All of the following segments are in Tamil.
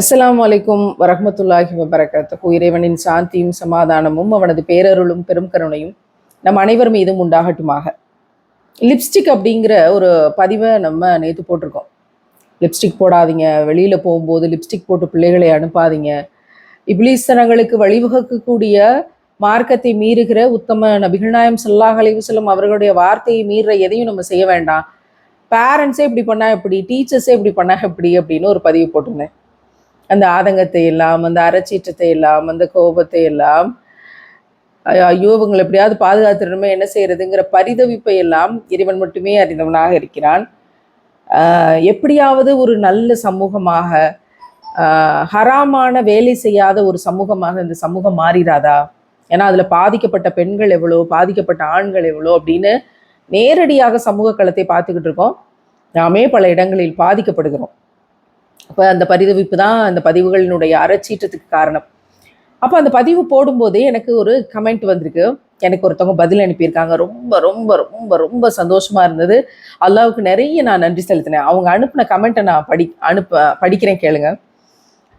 அஸ்லாம் அலைக்கும் வரமத்துல்லாஹி வபரகாத்துஹு. இறைவனின் சாந்தியும் சமாதானமும் அவனது பேரருளும் பெரும் கருணையும் நம் அனைவர் மீதும் உண்டாகட்டுமாக. லிப்ஸ்டிக் அப்படிங்கிற ஒரு பதிவை நம்ம நேற்று போட்டிருக்கோம். லிப்ஸ்டிக் போடாதீங்க. வெளியில் போகும்போது லிப்ஸ்டிக் போட்டு பிள்ளைகளை அனுப்பாதீங்க. இப்ளீஸ்தனங்களுக்கு வழிவகுக்கக்கூடிய மார்க்கத்தை மீறுகிற உத்தம நபிகள் நாயம் ஸல்லல்லாஹு அவர்களுடைய வார்த்தையை மீறுற எதையும் நம்ம செய்ய வேண்டாம். பேரண்ட்ஸே இப்படி பண்ணால் எப்படி? டீச்சர்ஸே இப்படி பண்ணால் எப்படி? அப்படின்னு ஒரு பதிவு போட்டிருந்தேன். அந்த ஆதங்கத்தை எல்லாம் அந்த அறச்சீற்றத்தை எல்லாம் அந்த கோபத்தை எல்லாம் ஐயோ இவங்களை எப்படியாவது பாதுகாத்துடணுமே என்ன செய்யறதுங்கிற பரிதவிப்பை எல்லாம் இறைவன் மட்டுமே அறிந்தவனாக இருக்கிறான். எப்படியாவது ஒரு நல்ல சமூகமாக ஹராமான வேலை செய்யாத ஒரு சமூகமாக இந்த சமூகம் மாறிடாதா? ஏன்னா அதில் பாதிக்கப்பட்ட பெண்கள் எவ்வளோ பாதிக்கப்பட்ட ஆண்கள் எவ்வளோ அப்படின்னு நேரடியாக சமூக களத்தை பார்த்துக்கிட்டு இருக்கோம். நாமே பல இடங்களில் பாதிக்கப்படுகிறோம். இப்போ அந்த பரிதவிப்பு தான் அந்த பதிவுகளினுடைய அறச்சீற்றத்துக்கு காரணம். அப்போ அந்த பதிவு போடும்போதே எனக்கு ஒரு கமெண்ட் வந்திருக்கு. எனக்கு ஒருத்தவங்க பதில் அனுப்பியிருக்காங்க. ரொம்ப ரொம்ப ரொம்ப ரொம்ப சந்தோஷமாக இருந்தது. அல்லாவுக்கு நிறைய நான் நன்றி செலுத்தினேன். அவங்க அனுப்பின கமெண்ட்டை நான் படி அனுப்ப படிக்கிறேன் கேளுங்க.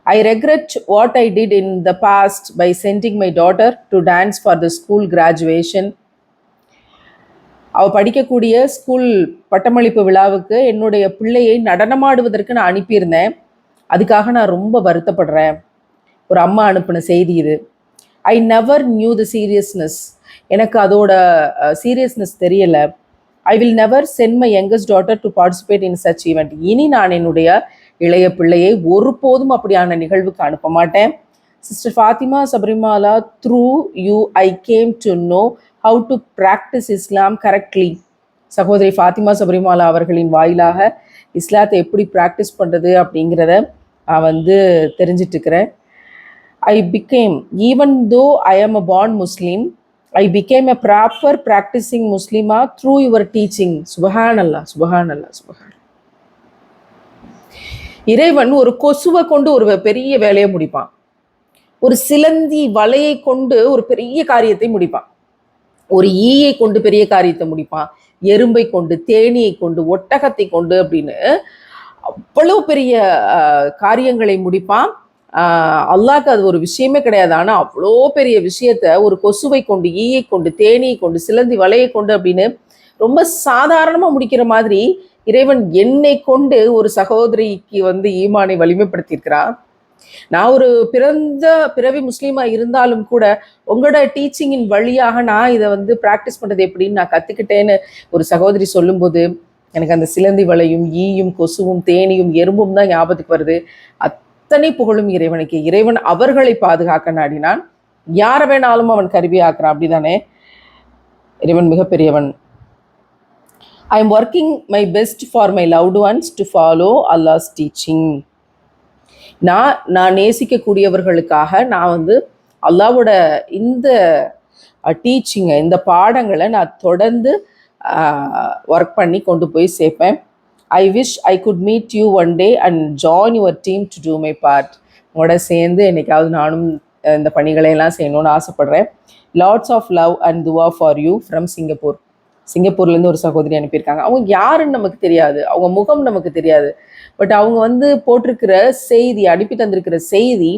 I regret what I did in the past by sending my daughter to dance for the school graduation அவ படிக்கக்கூடிய ஸ்கூல் பட்டமளிப்பு விழாவுக்கு என்னுடைய பிள்ளையை நடனமாடுவதற்கு நான் அனுப்பியிருந்தேன். அதுக்காக நான் ரொம்ப வருத்தப்படுறேன். ஒரு அம்மா அனுப்பின செய்தி இது. I never knew the seriousness எனக்கு அதோட சீரியஸ்னஸ் தெரியல. I will never send my youngest daughter to participate in such event இனி நான் என்னுடைய இளைய பிள்ளையை ஒருபோதும் அப்படியான நிகழ்வுக்கு அனுப்ப மாட்டேன். Sister Fatima Sabarimala through you I came to know how to practise Islam correctly சகோதரி ஃபாத்திமா சபரிமாலா அவர்களின் வாயிலாக இஸ்லாத்தை எப்படி ப்ராக்டிஸ் பண்ணுறது அப்படிங்கிறத நான் வந்து தெரிஞ்சிட்ருக்கிறேன் I became even though I am a born Muslim I became a proper practicing முஸ்லீமா த்ரூ யுவர் டீச்சிங் சுபஹான் அல்லா சுபஹான் அல்லா சுபஹான் இறைவன் ஒரு கொசுவை கொண்டு ஒரு பெரிய வேலையை முடிப்பான். ஒரு சிலந்தி வலையை கொண்டு ஒரு பெரிய காரியத்தை முடிப்பான். ஒரு ஈயை கொண்டு பெரிய காரியத்தை முடிப்பான். எறும்பை கொண்டு தேனியை கொண்டு ஒட்டகத்தை கொண்டு அப்படின்னு அவ்வளவு பெரிய காரியங்களை முடிப்பான். ஆஹ், அல்லாஹ்க்கு அது ஒரு விஷயமே கிடையாது. ஆனால் அவ்வளோ பெரிய விஷயத்த ஒரு கொசுவை கொண்டு ஈயை கொண்டு தேனியை கொண்டு சிலந்தி வலையை கொண்டு அப்படின்னு ரொம்ப சாதாரணமாக முடிக்கிற மாதிரி இறைவன் என்னை கொண்டு ஒரு சகோதரிக்கு வந்து ஈமானை வலிமைப்படுத்தியிருக்கிறான். நான் ஒரு பிறந்த பிறவி முஸ்லீமா இருந்தாலும் கூட உங்களோட டீச்சிங்கின் வழியாக நான் இதை வந்து ப்ராக்டிஸ் பண்ணுறது எப்படின்னு நான் கற்றுக்கிட்டேன்னு ஒரு சகோதரி சொல்லும்போது எனக்கு அந்த சிலந்தி வலையும் ஈயும் கொசுவும் தேனியும் எறும்பும் தான் ஞாபகத்துக்கு வருது. அத்தனை புகழும் இறைவனுக்கு. இறைவன் அவர்களை பாதுகாக்க நாடினான். யாரை வேணாலும் அவன் கருவியாக்குறான் அப்படிதானே? இறைவன் மிகப்பெரியவன். I am working my best for my loved ones to follow Allah's teaching நான் நான் நேசிக்கக்கூடியவர்களுக்காக நான் வந்து அல்லாவோட இந்த டீச்சிங்கை இந்த பாடங்களை நான் தொடர்ந்து ஒர்க் பண்ணி கொண்டு போய் சேர்ப்பேன். I wish I could meet you one day and join your team to do my part உங்களோட சேர்ந்து என்னைக்காவது நானும் இந்த பணிகளை எல்லாம் செய்யணும்னு ஆசைப்பட்றேன். லாட்ஸ் ஆஃப் லவ் அண்ட் துவா ஃபார் யூ ஃப்ரம் சிங்கப்பூர் சிங்கப்பூர்லேருந்து ஒரு சகோதரி அனுப்பியிருக்காங்க. அவங்க யாருன்னு நமக்கு தெரியாது. அவங்க முகம் நமக்கு தெரியாது. பட் அவங்க வந்து போட்டிருக்கிற செய்தி அனுப்பி தந்திருக்கிற செய்தி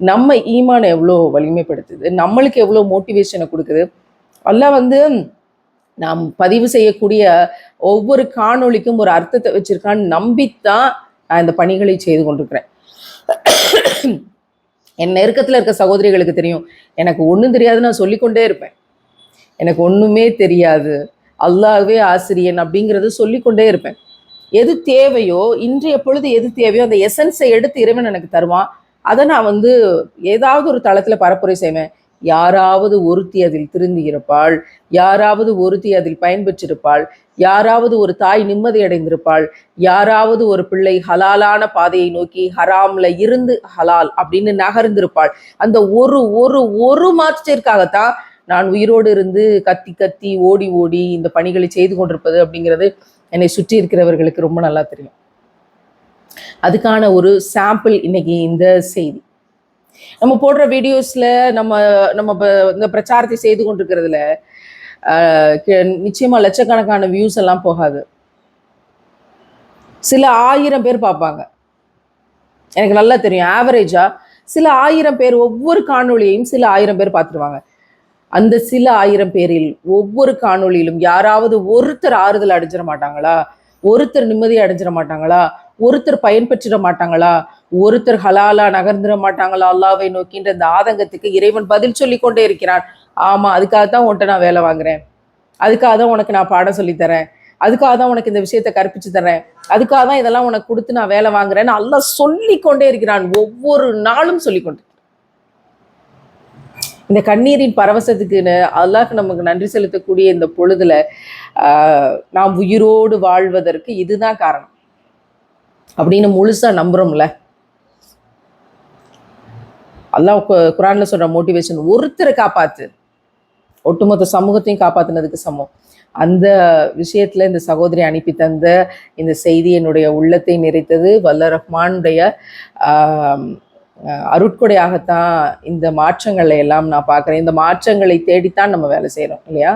நம்ம ஈமானை எவ்வளோ வலிமைப்படுத்துது நம்மளுக்கு எவ்வளோ மோட்டிவேஷனை கொடுக்குது. எல்லாம் வந்து நாம் பதிவு செய்யக்கூடிய ஒவ்வொரு காணொளிக்கும் ஒரு அர்த்தத்தை வச்சிருக்கான்னு நம்பித்தான் நான் இந்த பணிகளை செய்து கொண்டிருக்கிறேன். என் நெருக்கத்தில் இருக்க சகோதரிகளுக்கு தெரியும். எனக்கு ஒன்றும் தெரியாது நான் சொல்லிக்கொண்டே இருப்பேன். எனக்கு ஒன்றுமே தெரியாது. அல்லாவே ஆசிரியன் அப்படிங்கிறத சொல்லிக்கொண்டே இருப்பேன். எது தேவையோ இன்றைய பொழுது எது தேவையோ அந்த எசன்ஸை எடுத்து இறைவன் எனக்கு தருவான். அதை நான் வந்து ஏதாவது ஒரு தளத்தில் பரப்புரை செய்வேன். யாராவது ஒருத்தி அதில் திருந்தி இருப்பாள் யாராவது ஒருத்தி அதில் பயன்பெற்றிருப்பாள் யாராவது ஒரு தாய் நிம்மதி அடைந்திருப்பாள் யாராவது ஒரு பிள்ளை ஹலாலான பாதையை நோக்கி ஹராம்ல இருந்து ஹலால் அப்படின்னு நகர்ந்திருப்பாள். அந்த ஒரு ஒரு ஒரு மாற்றத்திற்காகத்தான் நான் உயிரோடு இருந்து கத்தி கத்தி ஓடி ஓடி இந்த பணிகளை செய்து கொண்டிருப்பது அப்படிங்கிறது என்னை சுற்றி இருக்கிறவர்களுக்கு ரொம்ப நல்லா தெரியும். அதுக்கான ஒரு சாம்பிள் இன்னைக்கு இந்த செய்தி. நம்ம போடுற வீடியோஸ்ல நம்ம நம்ம இந்த பிரச்சாரத்தை செய்து கொண்டிருக்கிறதுல நிச்சயமாக நிச்சயமா லட்சக்கணக்கான வியூஸ் எல்லாம் போகாது. சில ஆயிரம் பேர் பார்ப்பாங்க. எனக்கு நல்லா தெரியும். ஆவரேஜா சில ஆயிரம் பேர் ஒவ்வொரு காணொளியையும் சில ஆயிரம் பேர் பார்த்துருவாங்க. அந்த சில ஆயிரம் பேரில் ஒவ்வொரு காணொளியிலும் யாராவது ஒருத்தர் ஆறுதல் அடைஞ்சிட மாட்டாங்களா? ஒருத்தர் நிம்மதி அடைஞ்சிட மாட்டாங்களா? ஒருத்தர் பயன்பெற்றிட மாட்டாங்களா? ஒருத்தர் ஹலாலா நகர்ந்துட மாட்டாங்களா? அல்லாவை நோக்கின்ற இந்த ஆதங்கத்துக்கு இறைவன் பதில் சொல்லி கொண்டே இருக்கிறான். ஆமா அதுக்காக தான் உன்ட்ட நான் வேலை வாங்குறேன். அதுக்காக தான் உனக்கு நான் பாடம் சொல்லித் தரேன். அதுக்காக தான் உனக்கு இந்த விஷயத்த கற்பிச்சு தரேன். அதுக்காக தான் இதெல்லாம் உனக்கு கொடுத்து நான் வேலை வாங்குறேன்னு நல்லா சொல்லி கொண்டே இருக்கிறான். ஒவ்வொரு நாளும் சொல்லிக்கொண்டு இந்த கண்ணீரின் பரவசத்துக்குன்னு அல்லாஹ் நமக்கு நன்றி செலுத்தக்கூடிய இந்த பொழுதுல ஆஹ், நாம் உயிரோடு வாழ்வதற்கு இதுதான் காரணம். அப்படின்னு முழுசா நம்புறோம்ல. அல்லாஹ் கு- குரான்ல சொல்ற மோட்டிவேஷன் ஒருத்தரை காப்பாத்து. ஒட்டுமொத்த சமூகத்தையும் காப்பாத்துனதுக்கு சமம். அந்த விஷயத்துல இந்த சகோதரி அனுப்பி தந்த இந்த செய்தி என்னுடைய உள்ளத்தை நிறைத்தது. வல்ல ரஹ்மானுடைய ஆஹ் அருட்கொடையாகத்தான் இந்த மாற்றங்களை எல்லாம் நான் பார்க்குறேன். இந்த மாற்றங்களை தேடித்தான் நம்ம வேலை செய்கிறோம் இல்லையா?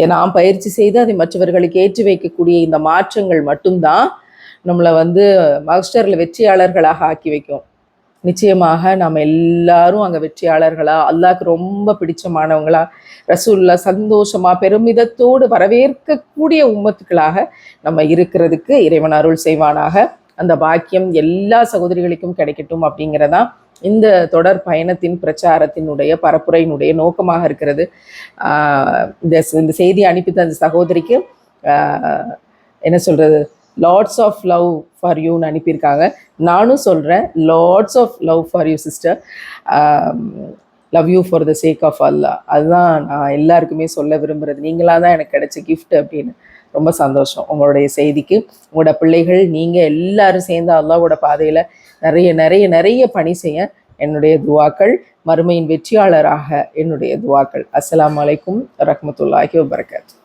ஏன் நாம் பயிற்சி செய்து அதை மற்றவர்களுக்கு ஏற்றி வைக்கக்கூடிய இந்த மாற்றங்கள் மட்டும்தான் நம்மளை வந்து மாஸ்டரில் வெற்றியாளர்களாக ஆக்கி வைக்கும். நிச்சயமாக நாம் எல்லாரும் அங்கே வெற்றியாளர்களாக அல்லாஹ்க்கு ரொம்ப பிடிச்சமானவங்களா? ரசூல்லா சந்தோஷமாக பெருமிதத்தோடு வரவேற்கக்கூடிய உம்மத்துக்களாக நம்ம இருக்கிறதுக்கு இறைவன் அருள் செய்வானாக. அந்த பாக்கியம் எல்லா சகோதரிகளுக்கும் கிடைக்கட்டும் அப்படிங்கிறதா இந்த தொடர் பயணத்தின் பிரச்சாரத்தினுடைய பரப்புரையினுடைய நோக்கமாக இருக்கிறது. இந்த இந்த செய்தி அனுப்பித்த அந்த சகோதரிக்கு என்ன சொல்கிறது லாட்ஸ் ஆஃப் லவ் ஃபார் யூன்னு அனுப்பியிருக்காங்க. நானும் சொல்கிறேன் lots of love for you sister love you for the sake of Allah அதுதான் நான் எல்லாருக்குமே சொல்ல விரும்புகிறது நீங்களாக தான் எனக்கு கிடைச்ச கிஃப்ட் அப்படின்னு. ரொம்ப சந்தோஷம். உங்களுடைய செய்திக்கு உங்களோட பிள்ளைகள் நீங்கள் எல்லாரும் சேர்ந்து அல்லாவோட பாதையில் நிறைய நிறைய நிறைய பணி செய்ய என்னுடைய துவாக்கள் மறுமையின் வெற்றியாளராக என்னுடைய துவாக்கள். அஸ்லாம் வலைக்கும் ரஹமத்துல்லாஹி வபரகாத்